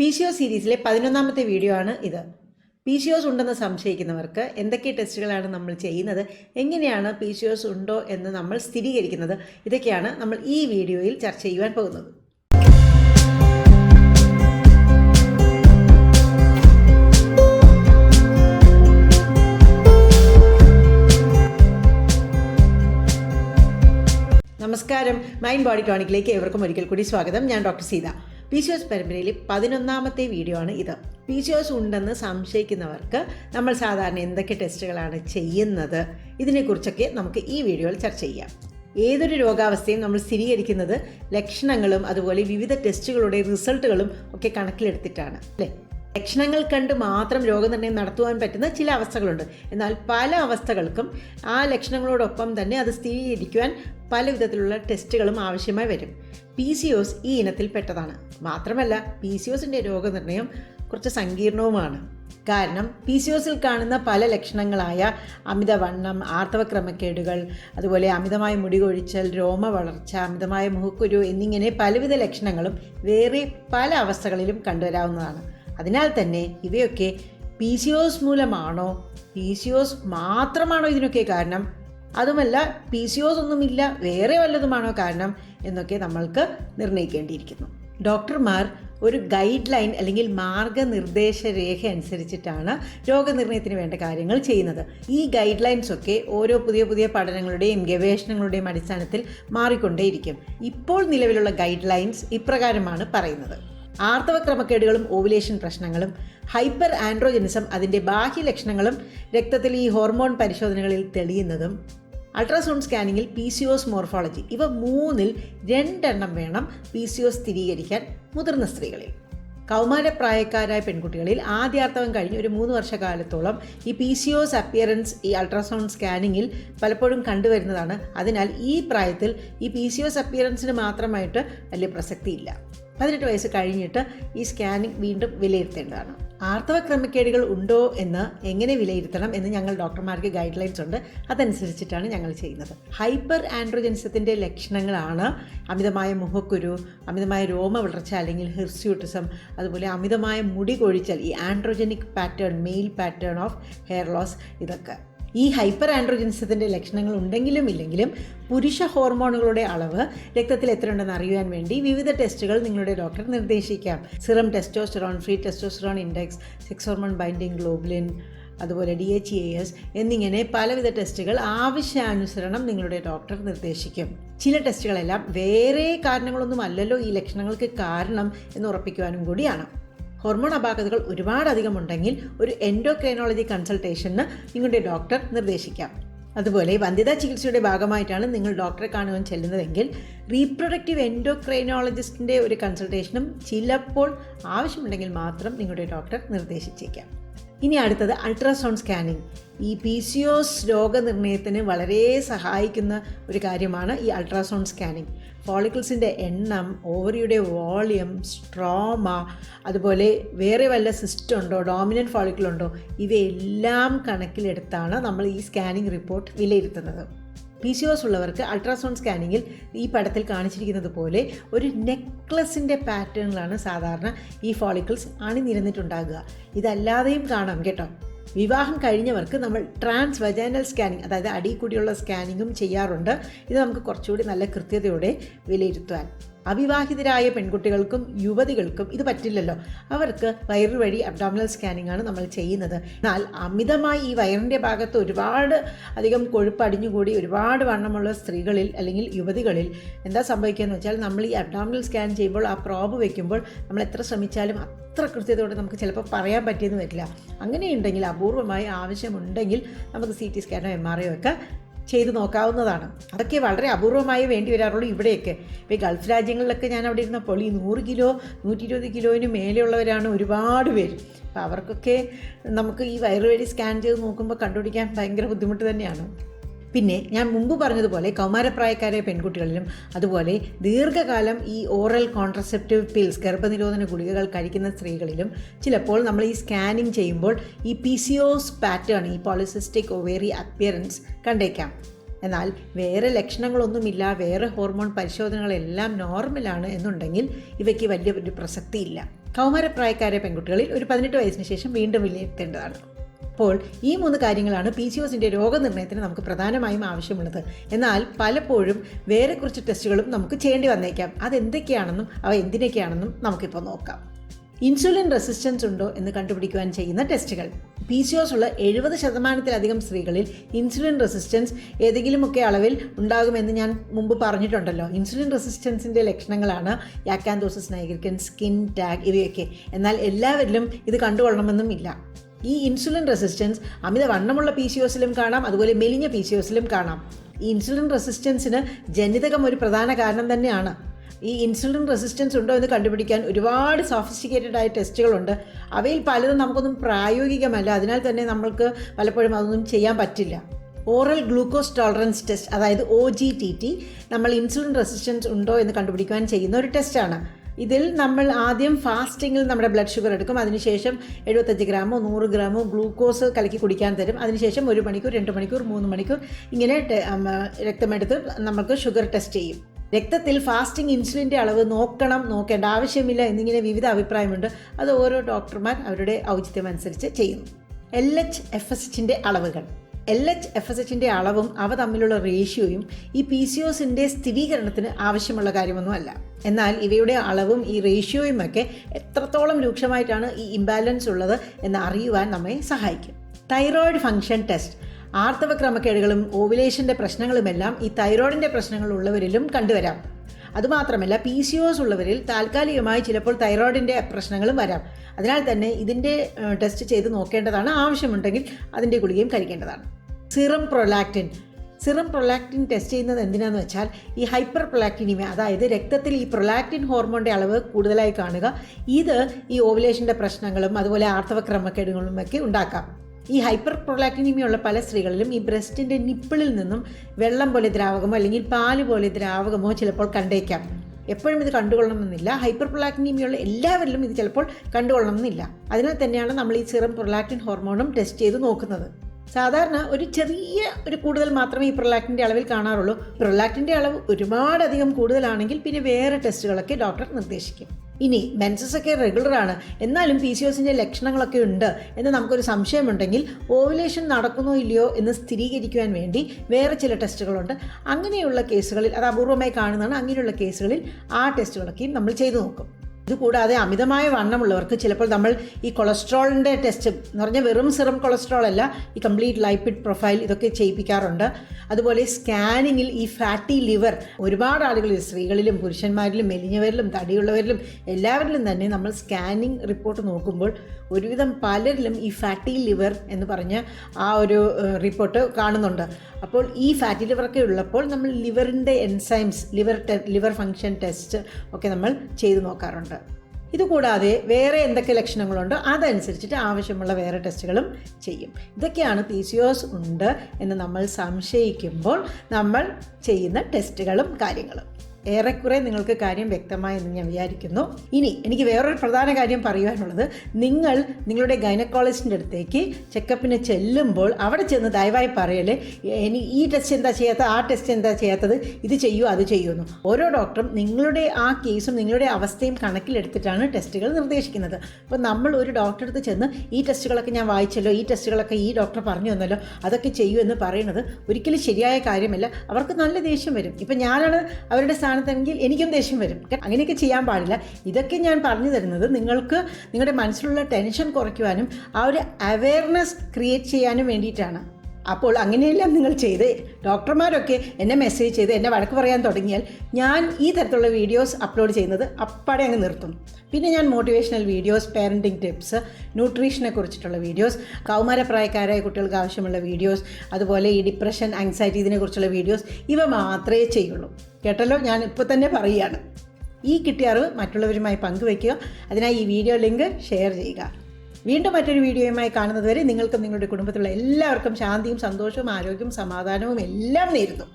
P C O സീരീസിലെ പതിനൊന്നാമത്തെ video ആണ് ഇത്. പി സി ഒസ് ഉണ്ടെന്ന് സംശയിക്കുന്നവർക്ക് എന്തൊക്കെ ടെസ്റ്റുകളാണ് നമ്മൾ ചെയ്യുന്നത് എങ്ങനെയാണ് പി സി ഒസ് ഉണ്ടോ എന്ന് നമ്മൾ സ്ഥിരീകരിക്കുന്നത് ഇതൊക്കെയാണ് നമ്മൾ ഈ വീഡിയോയിൽ ചർച്ച ചെയ്യുവാൻ പോകുന്നത്. നമസ്കാരം. മൈൻഡ് ബോഡി ടോണിക്കിലേക്ക് ഏവർക്കും ഒരിക്കൽ കൂടി സ്വാഗതം. ഞാൻ ഡോക്ടർ സീത. പി സി പരമ്പരയിലെ പതിനൊന്നാമത്തെ വീഡിയോ ആണ് ഇത്. പി ഉണ്ടെന്ന് സംശയിക്കുന്നവർക്ക് നമ്മൾ സാധാരണ എന്തൊക്കെ ടെസ്റ്റുകളാണ് ചെയ്യുന്നത് ഇതിനെക്കുറിച്ചൊക്കെ നമുക്ക് ഈ വീഡിയോയിൽ ചർച്ച ചെയ്യാം. ഏതൊരു രോഗാവസ്ഥയും നമ്മൾ സ്ഥിരീകരിക്കുന്നത് ലക്ഷണങ്ങളും അതുപോലെ വിവിധ ടെസ്റ്റുകളുടെ റിസൾട്ടുകളും ഒക്കെ കണക്കിലെടുത്തിട്ടാണ് അല്ലേ? ലക്ഷണങ്ങൾ കണ്ട് മാത്രം രോഗനിർണയം നടത്തുവാൻ പറ്റുന്ന ചില അവസ്ഥകളുണ്ട്. എന്നാൽ പല അവസ്ഥകൾക്കും ആ ലക്ഷണങ്ങളോടൊപ്പം തന്നെ അത് സ്ഥിരീകരിക്കുവാൻ പല വിധത്തിലുള്ള ടെസ്റ്റുകളും ആവശ്യമായി വരും. പി സി ഒസ് ഈ ഇനത്തിൽ പെട്ടതാണ്. മാത്രമല്ല പി സി ഒസിന്റെ രോഗനിർണയം കുറച്ച് സങ്കീർണവുമാണ്. കാരണം പി സി ഒസിൽ കാണുന്ന പല ലക്ഷണങ്ങളായ അമിതവണ്ണം ആർത്തവക്രമക്കേടുകൾ അതുപോലെ അമിതമായ മുടി കൊഴിച്ചൽ രോമ വളർച്ച അമിതമായ മുഖക്കുരു എന്നിങ്ങനെ പലവിധ ലക്ഷണങ്ങളും വേറെ പല അവസ്ഥകളിലും കണ്ടുവരാവുന്നതാണ്. അതിനാൽ തന്നെ ഇവയൊക്കെ പി സി ഒസ് മൂലമാണോ പി സി ഒസ് മാത്രമാണോ ഇതിനൊക്കെ കാരണം? അതുമല്ല പി സി ഒസ് ഒന്നുമില്ല വേറെ വല്ലതുമാണോ കാരണം എന്നൊക്കെ നമ്മൾക്ക് നിർണയിക്കേണ്ടിയിരിക്കുന്നു. ഡോക്ടർമാർ ഒരു ഗൈഡ് ലൈൻ അല്ലെങ്കിൽ മാർഗനിർദ്ദേശ രേഖ അനുസരിച്ചിട്ടാണ് രോഗനിർണയത്തിന് വേണ്ട കാര്യങ്ങൾ ചെയ്യുന്നത്. ഈ ഗൈഡ് ലൈൻസ് ഒക്കെ ഓരോ പുതിയ പുതിയ പഠനങ്ങളുടെയും ഗവേഷണങ്ങളുടെയും അടിസ്ഥാനത്തിൽ മാറിക്കൊണ്ടേയിരിക്കും. ഇപ്പോൾ നിലവിലുള്ള ഗൈഡ് ലൈൻസ് ഇപ്രകാരമാണ് പറയുന്നത്. ആർത്തവ ക്രമക്കേടുകളും ഓവുലേഷൻ പ്രശ്നങ്ങളും ഹൈപ്പർ ആൻഡ്രോജനിസം അതിന്റെ ബാഹ്യ ലക്ഷണങ്ങളും രക്തത്തിൽ ഈ ഹോർമോൺ പരിശോധനകളിൽ തെളിയുന്നതും അൾട്രാസൗണ്ട് സ്കാനിങ്ങിൽ പി സി ഒസ് മോർഫോളജി ഇവ മൂന്നിൽ രണ്ടെണ്ണം വേണം പി സി ഒസ് സ്ഥിരീകരിക്കാൻ മുതിർന്ന സ്ത്രീകളിൽ. കൗമാരപ്രായക്കാരായ പെൺകുട്ടികളിൽ ആദ്യാർത്ഥവം കഴിഞ്ഞ് ഒരു മൂന്ന് വർഷക്കാലത്തോളം ഈ പി സി ഒസ് അപ്പിയറൻസ് ഈ അൾട്രാസൗണ്ട് സ്കാനിങ്ങിൽ പലപ്പോഴും കണ്ടുവരുന്നതാണ്. അതിനാൽ ഈ പ്രായത്തിൽ ഈ പി സി ഒസ് അപ്പിയറൻസിന് മാത്രമായിട്ട് വലിയ പ്രസക്തിയില്ല. പതിനെട്ട് വയസ്സ് കഴിഞ്ഞിട്ട് ഈ സ്കാനിങ് വീണ്ടും വിലയിരുത്തേണ്ടതാണ്. ആർത്തവ ക്രമക്കേടുകൾ ഉണ്ടോ എന്ന് എങ്ങനെ വിലയിരുത്തണം എന്ന് ഞങ്ങൾ ഡോക്ടർമാർക്ക് ഗൈഡ് ലൈൻസ് ഉണ്ട്. അതനുസരിച്ചിട്ടാണ് ഞങ്ങൾ ചെയ്യുന്നത്. ഹൈപ്പർ ആൻഡ്രോജൻസത്തിന്റെ ലക്ഷണങ്ങളാണ് അമിതമായ മുഖക്കുരു അമിതമായ രോമ വളർച്ച അല്ലെങ്കിൽ ഹിർസ്യൂട്ടിസം അതുപോലെ അമിതമായ മുടി കൊഴിച്ചൽ ഈ androgenic pattern male pattern of hair loss ഇതൊക്കെ. ഈ ഹൈപ്പർ ആൻഡ്രോജനിസത്തിന്റെ ലക്ഷണങ്ങൾ ഉണ്ടെങ്കിലും ഇല്ലെങ്കിലും പുരുഷ ഹോർമോണുകളുടെ അളവ് രക്തത്തിൽ എത്രയുണ്ടെന്ന് അറിയുവാൻ വേണ്ടി വിവിധ ടെസ്റ്റുകൾ നിങ്ങളുടെ doctor നിർദ്ദേശിക്കാം. Serum testosterone free testosterone index sex hormone binding globulin അതുപോലെ ഡി എച്ച് എ എസ് എന്നിങ്ങനെ പലവിധ ടെസ്റ്റുകൾ ആവശ്യാനുസരണം നിങ്ങളുടെ ഡോക്ടർ നിർദ്ദേശിക്കും. ചില ടെസ്റ്റുകളെല്ലാം വേറെ കാരണങ്ങളൊന്നും അല്ലല്ലോ ഈ ലക്ഷണങ്ങൾക്ക് കാരണം എന്ന് ഉറപ്പിക്കുവാനും കൂടിയാണ്. ഹോർമോൺ അപാകതകൾ ഒരുപാടധികം ഉണ്ടെങ്കിൽ ഒരു എൻഡോക്രൈനോളജി കൺസൾട്ടേഷന് നിങ്ങളുടെ ഡോക്ടർ നിർദ്ദേശിക്കാം. അതുപോലെ വന്ധ്യതാ ചികിത്സയുടെ ഭാഗമായിട്ടാണ് നിങ്ങൾ ഡോക്ടറെ കാണുവാൻ ചെല്ലുന്നതെങ്കിൽ റീപ്രൊഡക്റ്റീവ് എൻഡോക്രൈനോളജിസ്റ്റിന്റെ ഒരു കൺസൾട്ടേഷനും ചിലപ്പോൾ ആവശ്യമുണ്ടെങ്കിൽ മാത്രം നിങ്ങളുടെ ഡോക്ടർ നിർദ്ദേശിച്ചേക്കാം. ഇനി അടുത്തത് അൾട്രാസൗണ്ട് സ്കാനിങ്. ഈ പി സി ഒസ് രോഗനിർണയത്തിന് വളരെ സഹായിക്കുന്ന ഒരു കാര്യമാണ് ഈ അൾട്രാസൗണ്ട് സ്കാനിങ്. ഫോളിക്കിൾസിന്റെ എണ്ണം ഓവറിയുടെ വോളിയം സ്ട്രോമ അതുപോലെ വേറെ വല്ല സിസ്റ്റം ഉണ്ടോ ഡോമിനന്റ് ഫോളിക്കിൾ ഉണ്ടോ ഇവയെല്ലാം കണക്കിലെടുത്താണ് നമ്മൾ ഈ സ്കാനിങ് റിപ്പോർട്ട് വിലയിരുത്തുന്നത്. പി സി ഒസ് ഉള്ളവർക്ക് അൾട്രാസൗണ്ട് സ്കാനിങ്ങിൽ ഈ പടത്തിൽ കാണിച്ചിരിക്കുന്നത് പോലെ ഒരു നെക്ലസിന്റെ പാറ്റേണിലാണ് സാധാരണ ഈ ഫോളിക്കിൾസ് അണിനിരന്നിട്ടുണ്ടാകുക. ഇതല്ലാതെയും കാണാം കേട്ടോ. വിവാഹം കഴിഞ്ഞവർക്ക് നമ്മൾ ട്രാൻസ് വജൈനൽ സ്കാനിങ് അതായത് അടിയിൽ കൂടിയുള്ള സ്കാനിങ്ങും ചെയ്യാറുണ്ട്. ഇത് നമുക്ക് കുറച്ചുകൂടി നല്ല കൃത്യതയോടെ വിലയിരുത്തുവാൻ അവിവാഹിതരായ പെൺകുട്ടികൾക്കും യുവതികൾക്കും ഇത് പറ്റില്ലല്ലോ. അവർക്ക് വയറ് വഴി അബ്ഡോമിനൽ സ്കാനിംഗ് ആണ് നമ്മൾ ചെയ്യുന്നത്. എന്നാൽ അമിതമായി ഈ വയറിന്റെ ഭാഗത്ത് ഒരുപാട് അധികം കൊഴുപ്പ് അടിഞ്ഞുകൂടി ഒരുപാട് വണ്ണമുള്ള സ്ത്രീകളിൽ അല്ലെങ്കിൽ യുവതികളിൽ എന്താ സംഭവിക്കുകയെന്ന് വെച്ചാൽ നമ്മൾ ഈ അബ്ഡോമിനൽ സ്കാൻ ചെയ്യുമ്പോൾ ആ പ്രോബ് വയ്ക്കുമ്പോൾ നമ്മൾ എത്ര ശ്രമിച്ചാലും അത്ര കൃത്യതയോടെ നമുക്ക് ചിലപ്പോൾ പറയാൻ പറ്റിയെന്ന് വരില്ല. അങ്ങനെയുണ്ടെങ്കിൽ അപൂർവമായി ആവശ്യമുണ്ടെങ്കിൽ നമുക്ക് സി ടി സ്കാനോ എം ആർ ഒക്കെ ചെയ്ത് നോക്കാവുന്നതാണ്. അതൊക്കെ വളരെ അപൂർവമായി വേണ്ടി വരാറുള്ളൂ ഇവിടെയൊക്കെ. ഇപ്പോൾ ഈ ഗൾഫ് രാജ്യങ്ങളിലൊക്കെ ഞാൻ അവിടെ ഇരുന്നപ്പോൾ ഈ നൂറ് കിലോ നൂറ്റി ഇരുപത് കിലോയിന് മേലെയുള്ളവരാണ് ഒരുപാട് പേര്. അപ്പോൾ അവർക്കൊക്കെ നമുക്ക് ഈ വയറുവഴി സ്കാൻ ചെയ്ത് നോക്കുമ്പോൾ കണ്ടുപിടിക്കാൻ ഭയങ്കര ബുദ്ധിമുട്ട് തന്നെയാണ്. പിന്നെ ഞാൻ മുമ്പ് പറഞ്ഞതുപോലെ കൗമാരപ്രായക്കാരായ പെൺകുട്ടികളിലും അതുപോലെ ദീർഘകാലം ഈ ഓറൽ കോൺട്രസെപ്റ്റീവ് പിൽസ് ഗർഭനിരോധന ഗുളികകൾ കഴിക്കുന്ന സ്ത്രീകളിലും ചിലപ്പോൾ നമ്മൾ ഈ സ്കാനിങ് ചെയ്യുമ്പോൾ ഈ പി സി ഒസ് പാറ്റേൺ ഈ പോളിസിസ്റ്റിക് ഒവേറി അപ്പിയറൻസ് കണ്ടേക്കാം. എന്നാൽ വേറെ ലക്ഷണങ്ങളൊന്നുമില്ല വേറെ ഹോർമോൺ പരിശോധനകളെല്ലാം നോർമലാണ് എന്നുണ്ടെങ്കിൽ ഇവയ്ക്ക് വലിയ ഒരു പ്രസക്തിയില്ല. കൗമാരപ്രായക്കാരെ പെൺകുട്ടികളിൽ ഒരു പതിനെട്ട് വയസ്സിന് ശേഷം വീണ്ടും വിലയിരുത്തേണ്ടതാണ്. അപ്പോൾ ഈ മൂന്ന് കാര്യങ്ങളാണ് പി സി ഒസിന്റെ രോഗനിർണയത്തിന് നമുക്ക് പ്രധാനമായും ആവശ്യമുള്ളത്. എന്നാൽ പലപ്പോഴും വേറെ കുറച്ച് ടെസ്റ്റുകളും നമുക്ക് ചെയ്യേണ്ടി വന്നേക്കാം. അതെന്തൊക്കെയാണെന്നും അവ എന്തിനൊക്കെയാണെന്നും നമുക്കിപ്പോൾ നോക്കാം. ഇൻസുലിൻ റെസിസ്റ്റൻസ് ഉണ്ടോ എന്ന് കണ്ടുപിടിക്കുവാൻ ചെയ്യുന്ന ടെസ്റ്റുകൾ. പി സി ഒസ് ഉള്ള എഴുപത് ശതമാനത്തിലധികം സ്ത്രീകളിൽ ഇൻസുലിൻ റെസിസ്റ്റൻസ് ഏതെങ്കിലുമൊക്കെ അളവിൽ ഉണ്ടാകുമെന്ന് ഞാൻ മുമ്പ് പറഞ്ഞിട്ടുണ്ടല്ലോ. ഇൻസുലിൻ റെസിസ്റ്റൻസിന്റെ ലക്ഷണങ്ങളാണ് യാക്കാന്തോസിസ് നൈഗ്രിക്കൻ സ്കിൻ ടാഗ് ഇവയൊക്കെ. എന്നാൽ എല്ലാവരിലും ഇത് കണ്ടുകൊള്ളണമെന്നും ഇല്ല. ഈ ഇൻസുലിൻ റെസിസ്റ്റൻസ് അമിത വണ്ണമുള്ള പി സി ഒസിലും കാണാം അതുപോലെ മെലിഞ്ഞ പി സി ഒസിലും കാണാം. ഈ ഇൻസുലിൻ റെസിസ്റ്റൻസിന് ജനിതകം ഒരു പ്രധാന കാരണം തന്നെയാണ്. ഈ ഇൻസുലിൻ റെസിസ്റ്റൻസ് ഉണ്ടോ എന്ന് കണ്ടുപിടിക്കാൻ ഒരുപാട് സോഫിസ്റ്റിക്കേറ്റഡ് ആയ ടെസ്റ്റുകളുണ്ട് അവയിൽ പലതും നമുക്കൊന്നും പ്രായോഗികമല്ല. അതിനാൽ തന്നെ നമ്മൾക്ക് പലപ്പോഴും അതൊന്നും ചെയ്യാൻ പറ്റില്ല. ഓറൽ ഗ്ലൂക്കോസ് ടോളറൻസ് ടെസ്റ്റ് അതായത് ഒ ജി ടി ടി നമ്മൾ ഇൻസുലിൻ റെസിസ്റ്റൻസ് ഉണ്ടോ എന്ന് കണ്ടുപിടിക്കുവാൻ ചെയ്യുന്ന ഒരു ടെസ്റ്റാണ് ഇതിൽ നമ്മൾ ആദ്യം ഫാസ്റ്റിങ്ങിൽ നമ്മുടെ ബ്ലഡ് ഷുഗർ എടുക്കും. അതിനുശേഷം എഴുപത്തഞ്ച് ഗ്രാമോ നൂറ് ഗ്രാമോ ഗ്ലൂക്കോസ് കലക്കി കുടിക്കാൻ തരും. അതിനുശേഷം ഒരു മണിക്കൂർ രണ്ട് മണിക്കൂർ മൂന്ന് മണിക്കൂർ ഇങ്ങനെ രക്തമെടുത്ത് നമുക്ക് ഷുഗർ ടെസ്റ്റ് ചെയ്യും. രക്തത്തിൽ ഫാസ്റ്റിംഗ് ഇൻസുലിന്റെ അളവ് നോക്കണം നോക്കേണ്ട ആവശ്യമില്ല എന്നിങ്ങനെ വിവിധ അഭിപ്രായമുണ്ട്. അത് ഓരോ ഡോക്ടർമാർ അവരുടെ ഔചിത്യമനുസരിച്ച് ചെയ്യുന്നു. എൽ എച്ച് എഫ് എസ് എച്ചിന്റെ അളവുകൾ. എൽ എച്ച് എഫ് എസ് എച്ചിന്റെ അളവും അവ തമ്മിലുള്ള റേഷ്യോയും ഈ പി സി ഒസിന്റെ സ്ഥിരീകരണത്തിന് ആവശ്യമുള്ള കാര്യമൊന്നുമല്ല. എന്നാൽ ഇവയുടെ അളവും ഈ റേഷ്യോയും ഒക്കെ എത്രത്തോളം രൂക്ഷമായിട്ടാണ് ഈ ഇംബാലൻസ് ഉള്ളത് എന്ന് അറിയുവാൻ നമ്മെ സഹായിക്കും. തൈറോയിഡ് ഫംഗ്ഷൻ ടെസ്റ്റ് ആർത്തവ ക്രമക്കേടുകളും ഓവുലേഷന്റെ പ്രശ്നങ്ങളുമെല്ലാം ഈ തൈറോയിഡിന്റെ പ്രശ്നങ്ങൾ ഉള്ളവരിലും കണ്ടുവരാം. അതുമാത്രമല്ല പി സി ഒസ് ഉള്ളവരിൽ താൽക്കാലികമായി ചിലപ്പോൾ തൈറോയിഡിന്റെ പ്രശ്നങ്ങളും വരാം. അതിനാൽ തന്നെ ഇതിന്റെ ടെസ്റ്റ് ചെയ്ത് നോക്കേണ്ടതാണ്. ആവശ്യമുണ്ടെങ്കിൽ അതിന്റെ ഗുളികയും കഴിക്കേണ്ടതാണ്. Serum prolactin. Serum prolactin test ചെയ്യുന്നത് എന്തിനാന്ന് വെച്ചാൽ ഈ ഹൈപ്പർ പ്രൊലാക്റ്റിനിമ അതായത് രക്തത്തിൽ ഈ പ്രൊലാക്റ്റിൻ ഹോർമോണിന്റെ അളവ് കൂടുതലായി കാണുക. ഇത് ഈ ഓവുലേഷന്റെ പ്രശ്നങ്ങളും അതുപോലെ ആർത്തവ ക്രമക്കേടുകളും ഒക്കെ ഉണ്ടാക്കാം. ഈ ഹൈപ്പർ പ്രൊലാക്റ്റിനിമിയുള്ള പല സ്ത്രീകളിലും ഈ ബ്രസ്റ്റിന്റെ നിപ്പിളിൽ നിന്നും വെള്ളം പോലെ ദ്രാവകമോ അല്ലെങ്കിൽ പാൽ പോലെ ദ്രാവകമോ ചിലപ്പോൾ കണ്ടേക്കാം. എപ്പോഴും ഇത് കണ്ടുകൊള്ളണമെന്നില്ല. ഹൈപ്പർ പ്രൊലാക്റ്റിനിമിയുള്ള എല്ലാവരിലും ഇത് ചിലപ്പോൾ കണ്ടുകൊള്ളണമെന്നില്ല. അതിനാൽ തന്നെയാണ് നമ്മൾ ഈ സിറം പ്രൊലാക്റ്റിൻ ഹോർമോണും ടെസ്റ്റ് ചെയ്ത് നോക്കുന്നത്. സാധാരണ ഒരു ചെറിയ ഒരു കൂടുതൽ മാത്രമേ ഈ പ്രൊലാക്റ്റിന്റെ അളവിൽ കാണാറുള്ളൂ. പ്രൊലാക്റ്റിന്റെ അളവ് ഒരുപാടധികം കൂടുതലാണെങ്കിൽ പിന്നെ വേറെ ടെസ്റ്റുകളൊക്കെ ഡോക്ടർ നിർദ്ദേശിക്കും. ഇനി മെൻസസ് ഒക്കെ റെഗുലർ ആണ്. എന്നാലും പി സി ഒസിന്റെ ലക്ഷണങ്ങളൊക്കെ ഉണ്ട് എന്ന് നമുക്കൊരു സംശയമുണ്ടെങ്കിൽ ഓവുലേഷൻ നടക്കുന്നോ ഇല്ലയോ എന്ന് സ്ഥിരീകരിക്കുവാൻ വേണ്ടി വേറെ ചില ടെസ്റ്റുകളുണ്ട്. അങ്ങനെയുള്ള കേസുകളിൽ അത് അപൂർവമായി കാണുന്നതാണ്. അങ്ങനെയുള്ള കേസുകളിൽ ആ ടെസ്റ്റുകളൊക്കെയും നമ്മൾ ചെയ്തു നോക്കും. ഇതുകൂടാതെ അമിതമായ വണ്ണമുള്ളവർക്ക് ചിലപ്പോൾ നമ്മൾ ഈ കൊളസ്ട്രോളിന്റെ ടെസ്റ്റ് എന്ന് പറഞ്ഞാൽ വെറും സിറം കൊളസ്ട്രോൾ അല്ല ഈ കംപ്ലീറ്റ് ലൈപ്പിഡ് പ്രൊഫൈൽ ഇതൊക്കെ ചെയ്യിപ്പിക്കാറുണ്ട്. അതുപോലെ സ്കാനിങ്ങിൽ ഈ ഫാറ്റി ലിവർ ഒരുപാട് ആളുകളിൽ സ്ത്രീകളിലും പുരുഷന്മാരിലും മെലിഞ്ഞവരിലും തടിയുള്ളവരിലും എല്ലാവരിലും തന്നെ നമ്മൾ സ്കാനിങ് റിപ്പോർട്ട് നോക്കുമ്പോൾ ഒരുവിധം പലരിലും ഈ ഫാറ്റി ലിവർ എന്ന് പറഞ്ഞ് ആ ഒരു റിപ്പോർട്ട് കാണുന്നുണ്ട്. അപ്പോൾ ഈ ഫാറ്റി ലിവറൊക്കെ ഉള്ളപ്പോൾ നമ്മൾ ലിവറിന്റെ enzymes liver liver function test ഒക്കെ നമ്മൾ ചെയ്തു നോക്കാറുണ്ട്. ഇതുകൂടാതെ വേറെ എന്തൊക്കെ ലക്ഷണങ്ങളുണ്ടോ? അതനുസരിച്ചിട്ട് ആവശ്യമുള്ള വേറെ ടെസ്റ്റുകളും ചെയ്യും. ഇതൊക്കെയാണ് പി സി ഒസ് ഉണ്ട് എന്ന് നമ്മൾ സംശയിക്കുമ്പോൾ നമ്മൾ ചെയ്യുന്ന ടെസ്റ്റുകളും കാര്യങ്ങളും. ഏറെക്കുറെ നിങ്ങൾക്ക് കാര്യം വ്യക്തമായെന്ന് ഞാൻ വിചാരിക്കുന്നു. ഇനി എനിക്ക് വേറൊരു പ്രധാന കാര്യം പറയുവാനുള്ളത്. നിങ്ങൾ നിങ്ങളുടെ ഗൈനക്കോളജിസ്റ്റിന്റെ അടുത്തേക്ക് ചെക്കപ്പിന് ചെല്ലുമ്പോൾ അവിടെ ചെന്ന് ദയവായി പറയല്ലേ ഇനി ഈ ടെസ്റ്റ് എന്താ ചെയ്യാത്തത്? ആ ടെസ്റ്റ് എന്താ ചെയ്യാത്തത്? ഇത് ചെയ്യൂ അത് ചെയ്യുമെന്നു ഓരോ ഡോക്ടറും നിങ്ങളുടെ ആ കേസും നിങ്ങളുടെ അവസ്ഥയും കണക്കിലെടുത്തിട്ടാണ് ടെസ്റ്റുകൾ നിർദ്ദേശിക്കുന്നത്. അപ്പോൾ നമ്മൾ ഒരു ഡോക്ടറെ അടുത്ത് ചെന്ന് ഈ ടെസ്റ്റുകളൊക്കെ ഞാൻ വായിച്ചല്ലോ ഈ ടെസ്റ്റുകളൊക്കെ ഈ ഡോക്ടർ പറഞ്ഞു തന്നല്ലോ അതൊക്കെ ചെയ്യൂ എന്ന് പറയുന്നത് ഒരിക്കലും ശരിയായ കാര്യമല്ല. അവർക്ക് നല്ല ദേഷ്യം വരും. ഇപ്പം ഞാനാണ് അവരുടെ സ്ഥാനത്തെങ്കിൽ എനിക്കും ദേഷ്യം വരും. അങ്ങനെയൊക്കെ ചെയ്യാൻ പാടില്ല. ഇതൊക്കെ ഞാൻ പറഞ്ഞു തരുന്നത് നിങ്ങൾക്ക് നിങ്ങളുടെ മനസ്സിലുള്ള ടെൻഷൻ കുറയ്ക്കുവാനും ആ ഒരു അവയർനെസ് ക്രിയേറ്റ് ചെയ്യാനും വേണ്ടിയിട്ടാണ്. അപ്പോൾ അങ്ങനെയെല്ലാം നിങ്ങൾ ചെയ്ത്? ഡോക്ടർമാരൊക്കെ എന്നെ മെസ്സേജ് ചെയ്ത് എന്നെ വഴക്ക് പറയാൻ തുടങ്ങിയാൽ ഞാൻ ഈ തരത്തിലുള്ള വീഡിയോസ് അപ്ലോഡ് ചെയ്യുന്നത് അപ്പാടെ അങ്ങ് നിർത്തും. പിന്നെ ഞാൻ മോട്ടിവേഷണൽ വീഡിയോസ് പാരന്റിങ് ടിപ്സ് ന്യൂട്രീഷനെ കുറിച്ചിട്ടുള്ള വീഡിയോസ് കൗമാരപ്രായക്കാരായ കുട്ടികൾക്ക് ആവശ്യമുള്ള വീഡിയോസ് അതുപോലെ ഈ ഡിപ്രഷൻ ആങ്സൈറ്റി ഇതിനെക്കുറിച്ചുള്ള വീഡിയോസ് ഇവ മാത്രമേ ചെയ്യുള്ളൂ. കേട്ടല്ലോ? ഞാൻ ഇപ്പോൾ തന്നെ പറയുകയാണ്. ഈ കിട്ടിയ അറിവ് മറ്റുള്ളവരുമായി പങ്കുവയ്ക്കുക അതിനായി ഈ വീഡിയോ ലിങ്ക് ഷെയർ ചെയ്യുക. വീണ്ടും മറ്റൊരു വീഡിയോയുമായി കാണുന്നതുവരെ നിങ്ങൾക്കും നിങ്ങളുടെ കുടുംബത്തിലുള്ള എല്ലാവർക്കും ശാന്തിയും സന്തോഷവും ആരോഗ്യവും സമാധാനവും എല്ലാം നേരുന്നു.